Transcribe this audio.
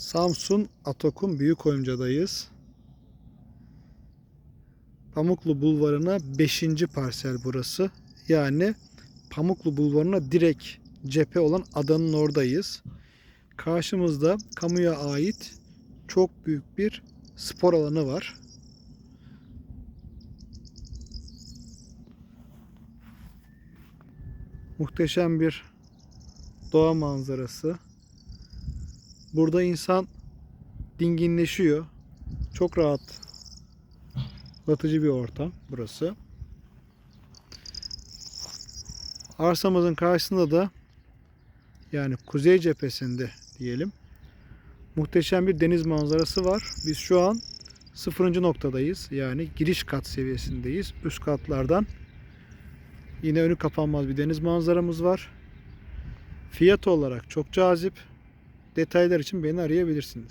Samsun Atakum Büyükoyunca'dayız. Pamuklu Bulvarı'na 5. parsel burası. Yani Pamuklu Bulvarı'na direkt cephe olan adanın oradayız. Karşımızda kamuya ait çok büyük bir spor alanı var. Muhteşem bir doğa manzarası. Burada insan dinginleşiyor. Çok rahat. Batıcı bir ortam burası. Arsamızın karşısında da yani kuzey cephesinde diyelim. Muhteşem bir deniz manzarası var. Biz şu an sıfırıncı noktadayız. Yani giriş kat seviyesindeyiz. Üst katlardan yine önü kapanmaz bir deniz manzaramız var. Fiyat olarak çok cazip. Detaylar için beni arayabilirsiniz.